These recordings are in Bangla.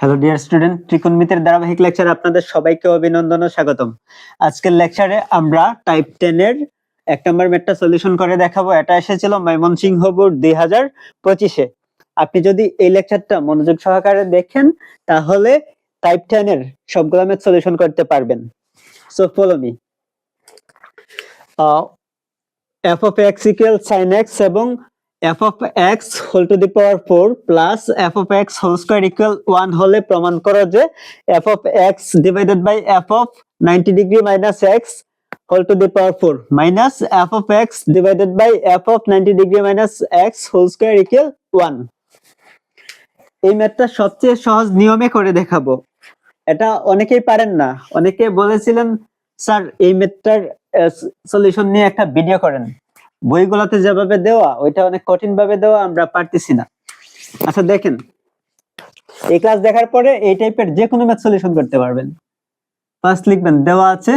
হ্যালো ডিয়ার স্টুডেন্ট ত্রিকোণমিতির ধারাবাহিক লেকচারে আপনাদের সবাইকে অভিনন্দন ও স্বাগতম। আজকের লেকচারে আমরা টাইপ টেন এর এক নম্বর ম্যাথটা সলিউশন করে দেখাবো। এটা এসেছিল ময়মনসিংহ বোর্ড দুই হাজার পঁচিশে। আপনি যদি এই লেকচারটা মনোযোগ সহকারে দেখেন, তাহলে টাইপ টেন এর সবগুলো ম্যাথ সলিউশন করতে পারবেন। So follow me F of X equal sine X এবং F of X whole to the power four plus F of X whole square equal one হলে প্রমাণ করো যে F of X divided by F of ninety degree minus X whole to the power four minus F of X divided by F of ninety degree minus X whole square equal one এই ম্যাথটা সবচেয়ে সহজ নিয়মে করে দেখাবো। এটা অনেকেই পারেন না। অনেকে বলেছিলেন, স্যার, এই ম্যাথটার সলিউশন নিয়ে একটা ভিডিও করেন। বইগুলোতে যেভাবে দেওয়া, ওইটা অনেক কঠিন ভাবে দেওয়া আমরা পারতেছি না। আচ্ছা দেখেন। এই ক্লাস দেখার পরে এই টাইপের যে কোনো ম্যাথ সলিউশন করতে পারবেন। ফার্স্ট লিখবেন, দেওয়া আছে।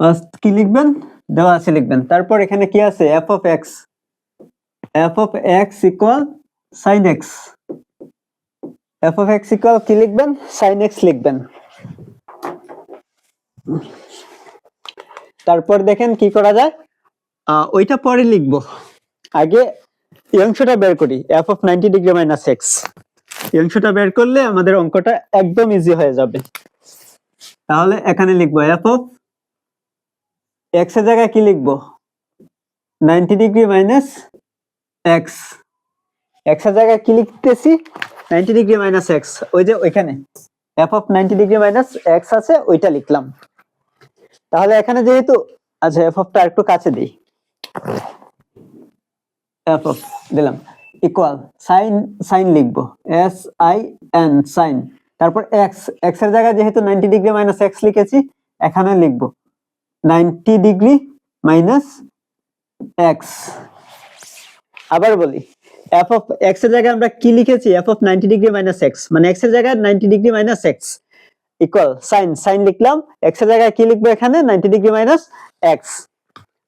ফার্স্ট কি লিখবেন? দেওয়া আছে লিখবেন। তারপর এখানে কি আছে? F of X F of X equal sine X F of X equal কি লিখবেন? সাইন এক্স লিখবেন। তারপর দেখেন কি করা যায়? ওইটা পরে লিখব। আগে এই অংশটা বের করি F of ninety degree minus X এই অংশটা বের করলে আমাদের অঙ্কটা একদম ইজি হয়ে যাবে। তাহলে এখানে লিখব এফ অফ এক্সের জায়গায় কি লিখব? নাইনটি ডিগ্রি মাইনাস এক্স এক্সের জায়গায় কি লিখতেছি? নাইনটি ডিগ্রি মাইনাস এক্স ওই যে ওইখানে। F of ninety degree minus X আছে ওইটা লিখলাম। তাহলে এখানে যেহেতু আচ্ছা এফ অফটা একটু কাছে দিই। এফ অফ দিলাম। ইকুয়াল সাইন সাইন লিখব। এস আই এন সাইন তারপর এক্স এক্সের জায়গায় যেহেতু নাইনটি ডিগ্রি মাইনাস এক্স লিখেছি, এখানে লিখব। নাইনটি ডিগ্রি মাইনাস এক্স আবার বলি এফ অফ এক্সের জায়গায় আমরা কি লিখেছি? F of ninety degree minus X মানে এক্সের জায়গায় ninety degree minus X equal sine sine লিখলাম এক্সের জায়গায় কি লিখব এখানে? নাইনটি ডিগ্রি মাইনাস এক্স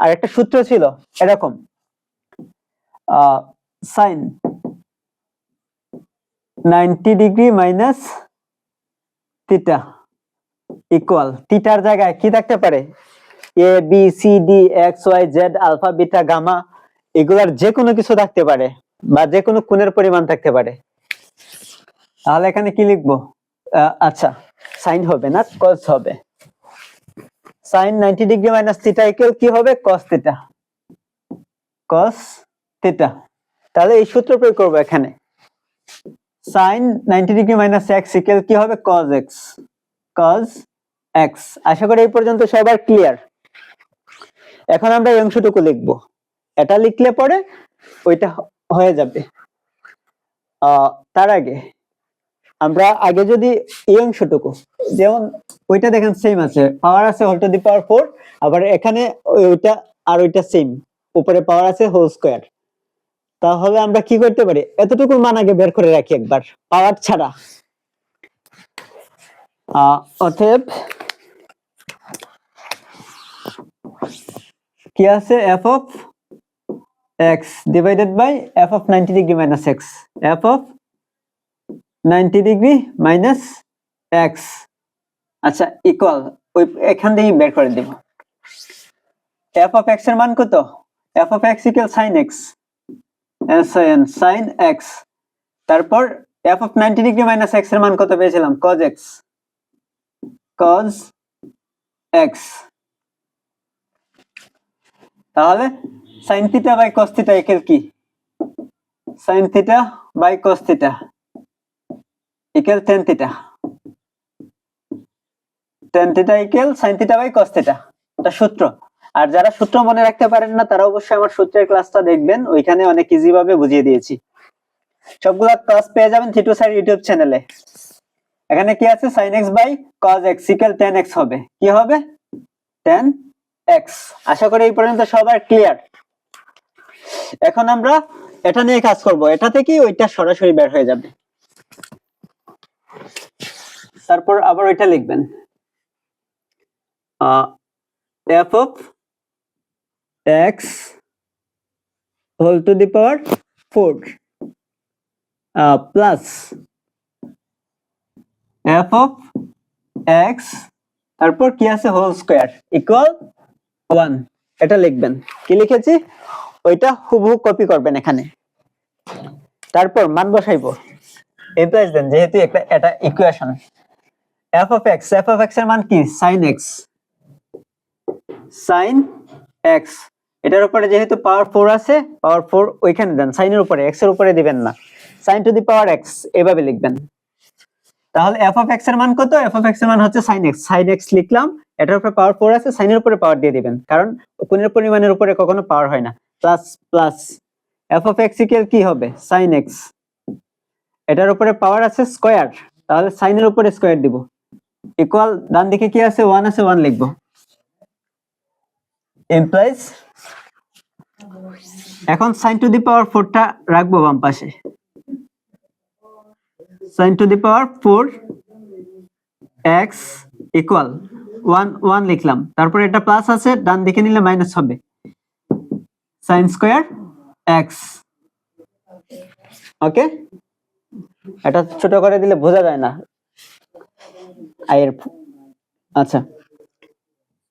আর একটা সূত্র ছিল, এরকম। Sine ninety degree minus theta equal থিটার জায়গায় কি থাকতে পারে? A B C D X Y Z alpha beta gamma এগুলার যে কোনো কিছু থাকতে পারে বা যে কোনো কোণের পরিমাণ থাকতে পারে। তাহলে এখানে কি লিখব? আচ্ছা। সাইন হবে না কস হবে। Sine ninety degree minus theta equal কি হবে? কস থিটা কস থিটা তাহলে এই সূত্র প্রয়োগ করব এখানে। Sine ninety degree minus X equal কি হবে? কজ এক্স কজ এক্স আশা করি এই পর্যন্ত সবার ক্লিয়ার এখন আমরা এই অংশটুকু লিখব। এটা লিখলে পরে ওইটা হয়ে যাবে। তার আগে আমরা আগে যদি এই অংশটুকু, যেমন ওইটা দেখেন সেম আছে পাওয়ার আছে whole to the power four আবার এখানে ওইটা আর ওইটা সেম উপরে পাওয়ার আছে হোল স্কোয়ার তাহলে আমরা কি করতে পারি? এতটুকু মান আগে বের করে রাখি একবার পাওয়ার ছাড়া। অতএব কি আছে? F of X divided by F of ninety degree minus X F of ninety degree minus X. আচ্ছা ইকুয়াল ওই এখান থেকেই বের করে দিব। এফ অফ এক্সের মান কত? F of X equal sine X sine X তারপর F of ninety degree minus এক্সের মান কত পেয়েছিলাম? কজ এক্স কজ এক্স তাহলে sine theta by cos theta কি? Sine theta by cos equal tan theta tan theta equal sine theta by cos theta এটা সূত্র। আর যারা সূত্র মনে রাখতে পারেন না, তারা অবশ্যই আমার সূত্রের ক্লাসটা দেখবেন। ওইখানে অনেক ইজি ভাবে বুঝিয়ে দিয়েছি। সবগুলা ক্লাস পেয়ে যাবেন থিটু স্যার ইউটিউব চ্যানেলে এখানে কি আছে? Sine X by cos X equal tan X হবে। কি হবে? টেন এক্স আশা করি এই পর্যন্ত সবার ক্লিয়ার এখন আমরা এটা নিয়ে কাজ করব। এটা থেকেই ওইটা সরাসরি বের হয়ে যাবে। তারপর আবার ওইটা লিখবেন। F of X whole to the power four plus F of X তারপর কি আছে? হোল স্কোয়ার ইকুয়াল ওয়ান এটা লিখবেন। কি লিখেছি? ওইটা হুবহু কপি করবেন এখানে। তারপর মান বসাইবো। এমপ্লয়েজ দেন, যেহেতু একটা এটা equation F of X F of এক্সের মান কি? সাইন এক্স সাইন এক্স এটার উপরে যেহেতু পাওয়ার ফোর আছে পাওয়ার ফোর ওইখানে দেন। সাইনের উপরে এক্সের উপরে দিবেন না। Sine to the power X এভাবে লিখবেন। তাহলে এফ অফ এক্সের মান কত? এফ অফ এক্সের মান হচ্ছে সাইন এক্স সাইন এক্স লিখলাম, এটার উপরে পাওয়ার ফোর আছে সাইনের উপরে পাওয়ার দিয়ে দিবেন। কারণ কোণের পরিমাণের উপরে কখনো পাওয়ার হয় না। Plus plus F of X equal কি হবে? সাইন এক্স এটার উপরে পাওয়ার আছে স্কয়ার তাহলে সাইনের উপরে স্কোয়ার দিব। ইকুয়াল ডান দিকে কি আছে? ওয়ান আছে ওয়ান লিখব। এমপ্লয়েজ এখন সাইন টু দি পাওয়ার ফোরটা রাখব বাম পাশে। Sine to the power four X equal one one লিখলাম। তারপরে এটা প্লাস আছে, ডান দিকে নিলে মাইনাস হবে। সাইন স্কোয়ার এক্স ওকে এটা ছোট করে দিলে বোঝা যায় না। আয়ের আচ্ছা।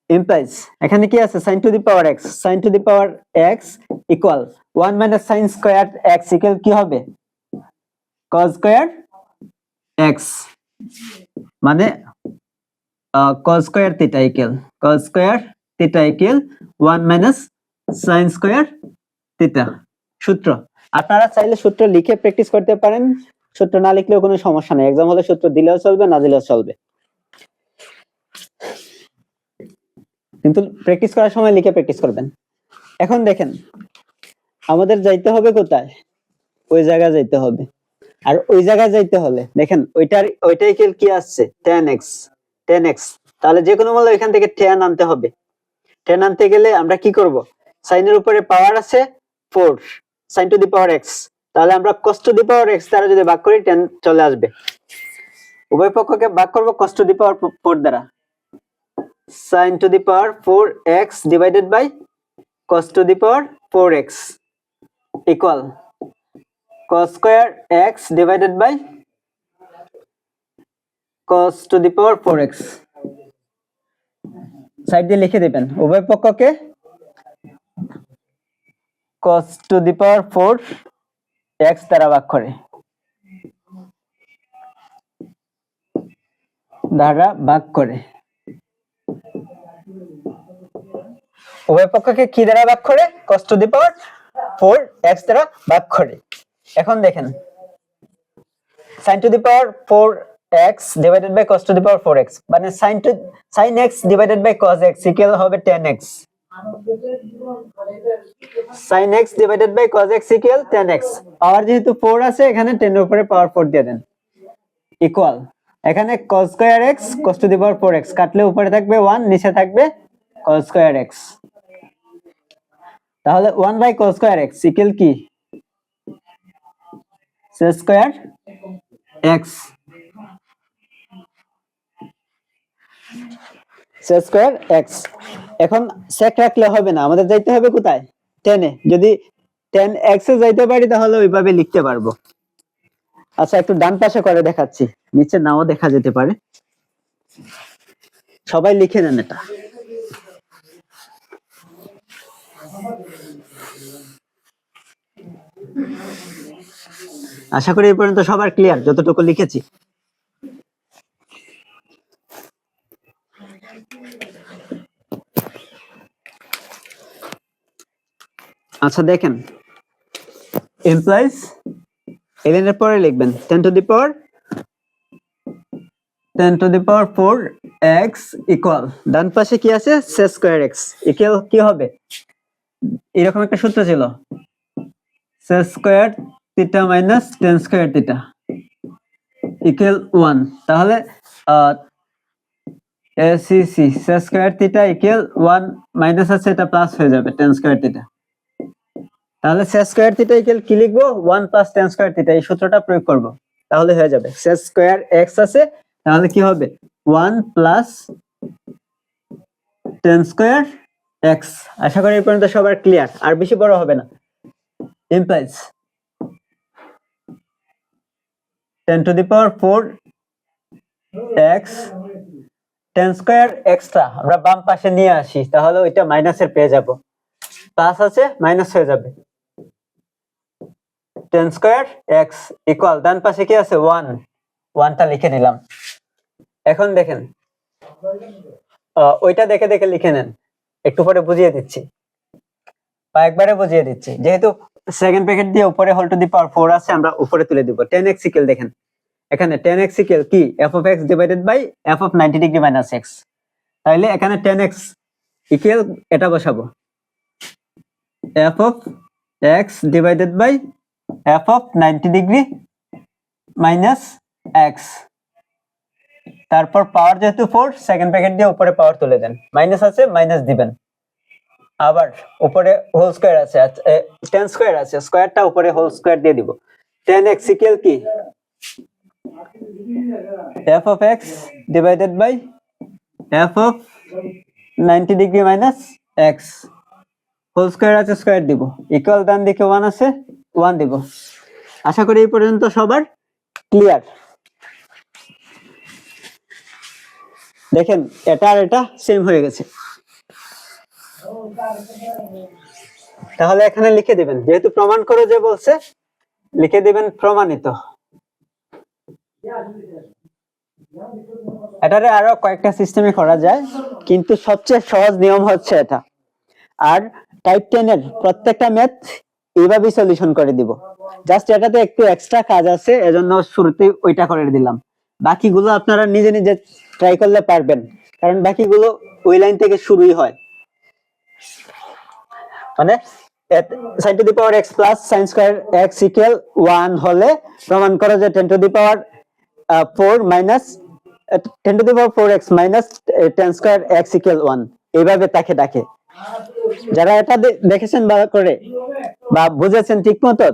ইমপ্লাইজ এখানে কি আছে? Sine to the power X sine to the power X equal one minus sine square X equal কি হবে? কজ স্কোয়ার এক্স মানে cos square theta equal cos square theta equal one minus sine square theta সূত্র। আপনারা চাইলে সূত্র লিখে প্র্যাকটিস করতে পারেন। সূত্র না লিখলেও কোনো সমস্যা নেই। এক্সাম হলে সূত্র দিলেও চলবে, না দিলেও চলবে। কিন্তু প্র্যাকটিস করার সময় লিখে প্র্যাকটিস করবেন। এখন দেখেন, আমাদের যাইতে হবে কোথায়? ওই জায়গায় যাইতে হবে। আর ওই জায়গায় যাইতে হলে, দেখেন, ওইটার, ওইটাই কি আসছে? টেন এক্স টেন এক্স তাহলে যে কোনো মূল্য এখান থেকে টেন আনতে হবে। টেন আনতে গেলে আমরা কি করব? সাইনের উপরে পাওয়ার আছে four sine to the power X তাহলে আমরা কষ্ট দি পাওয়ার এক্স দ্বারা যদি ভাগ করি টেন চলে আসবে। উভয় পক্ষকে ভাগ করব কষ্ট দি পাওয়ার ফোর দ্বারা। Sine to the power four X divided by cos to the power four X equal cos square X divided by cos to the power four X side দিয়ে লিখে দেবেন। উভয় পক্ষকে cos to the power four x দ্বারা ভাগ করে। দ্বারা ভাগ করে। উভয় পক্ষকে কি দ্বারা ভাগ করে? cos to the power four x দ্বারা ভাগ করে। এখন দেখেন। sin to the power four x divided by cos to the power x মানে sin to sin x divided by cos x equal হবে tan x sin x divided by cos equal tan x power যেহেতু ফোর আছে, এখানে টেন এর উপরে পাওয়ার ফোর দিয়ে দেন। ইকুয়াল এখানে cos square x cos to the power four x কাটলে উপরে থাকবে ওয়ান নিচে থাকবে cos স্কয়ার এক্স তাহলে one by cos square x equal কি? Sec square sec square x এখন sec রাখলে হবে না, আমাদের যাইতে হবে কোথায়? টেনে যদি টেন এক্স যাইতে পারি, তাহলে ওইভাবে লিখতে পারব। আচ্ছা একটু ডান পাশে করে দেখাচ্ছি। নিচে নাও দেখা যেতে পারে। সবাই লিখে নেন এটা। আশা করি এই পর্যন্ত সবার ক্লিয়ার যতটুকু লিখেছি। আচ্ছা দেখেন। এমপ্লয়িজ এর পরে লিখবেন। Tan to the power tan to the power four x equal ডান পাশে কি আছে? সেক স্কোয়ার এক্স ইকুয়াল কি হবে? এরকম একটা সূত্র ছিল। Sec square theta minus tan square theta equal one তাহলে ACC sec square theta equal one minus আছে এটা প্লাস হয়ে যাবে টেন স্কোয়ার থিটা তাহলে সেক স্কোয়ার থিটা ইকুয়াল কি লিখব? One plus tan square theta এই সূত্রটা প্রয়োগ করব। তাহলে হয়ে যাবে। সেক স্কোয়ার এক্স আছে, তাহলে কি হবে? One plus tan square x আশা করি এই পর্যন্ত সবার ক্লিয়ার আর বেশি বড় হবে না। implies 10 to the power 4 x 10 square extra আমরা বাম পাশে নিয়ে আসি, তাহলে ওইটা মাইনাসের পেয়ে যাব। প্লাস আছে মাইনাস হয়ে যাবে। 10 স্কয়ার এক্স ইকুয়াল ডান পাশে কি আছে? ওয়ান ওয়ানটা লিখে নিলাম। এখন দেখেন ওইটা দেখে দেখে লিখে নেন। একটু পরে বুঝিয়ে দিচ্ছি। বা একবারে বুঝিয়ে দিচ্ছি। যেহেতু সেকেন্ড প্যাকেট দিয়ে উপরে whole to the power four আছে, আমরা উপরে তুলে দিব। টেন এক্স ইকেল দেখেন। এখানে টেন এক্স ইকেল কি? F of x divided by f of ninety degree minus x তাহলে এখানে টেন এক্স ইকুয়াল এটা বসাবো। F of x divided by f of ninety degree minus x তারপর পাওয়ার যেহেতু ফোর সেকেন্ড প্যাকেট দিয়ে উপরে পাওয়ার তুলে দেন। মাইনাস আছে মাইনাস দিবেন। আবার উপরে হোল স্কয়ার আছে টেন স্কয়ার আছে স্কয়ারটা উপরে হোল স্কয়ার দিয়ে দিব। টেন এক্স ইকুয়াল কি? F of x divided by f of ninety degree minus x whole square আছে স্কয়ার দিব। ইকুয়াল ডান দিকে ওয়ান আছে ওয়ান দিব আশা করি এই পর্যন্ত সবার ক্লিয়ার দেখেন, এটা আর এটা সেম হয়ে গেছে। তাহলে এখানে লিখে দিবেন। যেহেতু প্রমাণ করে যে বলছে, লিখে দিবেন প্রমাণিত। এটারে আরও কয়েকটা সিস্টেমে করা যায়, কিন্তু সবচেয়ে সহজ নিয়ম হচ্ছে এটা। আর টাইপ টেন এর প্রত্যেকটা ম্যাথ এইভাবেই সলিউশন করে দিব। জাস্ট এটাতে একটু এক্সট্রা কাজ আছে, এজন্য শুরুতে ওইটা করে দিলাম। বাকিগুলো আপনারা নিজে নিজে ট্রাই করলে পারবেন, কারণ বাকিগুলো ওই লাইন থেকে শুরুই হয়। মানে sin to the power x plus, sin square x equal one হলে প্রমাণ করো যে tan to the power four minus tan to the power four x minus tan square x equal one এইভাবে তাকে ডাকে। যারা এটা দেখেছেন বা করে বা বুঝেছেন ঠিক মতো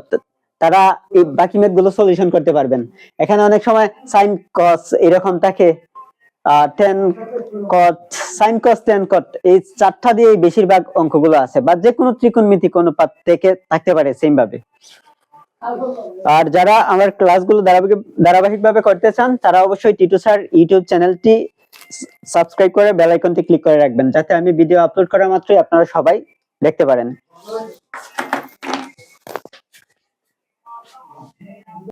তারা এই বাকি ম্যাথগুলো সলিউশন করতে পারবেন। এখানে অনেক সময় সাইন কস এরকম থাকে। Tan cot sin cos tan cot এই চারটা দিয়ে বেশিরভাগ অঙ্কগুলো আছে বা যে কোনো ত্রিকোণমিতিক অনুপাত থেকে থাকতে পারে সেম ভাবে। আর যারা আমার ক্লাসগুলো ধারাবাহিক ধারাবাহিকভাবে করতে চান, তারা অবশ্যই টিটু স্যার ইউটিউব চ্যানেলটি সাবস্ক্রাইব করে বেল আইকনটি ক্লিক করে রাখবেন, যাতে আমি ভিডিও আপলোড করা মাত্রই আপনারা সবাই দেখতে পারেন।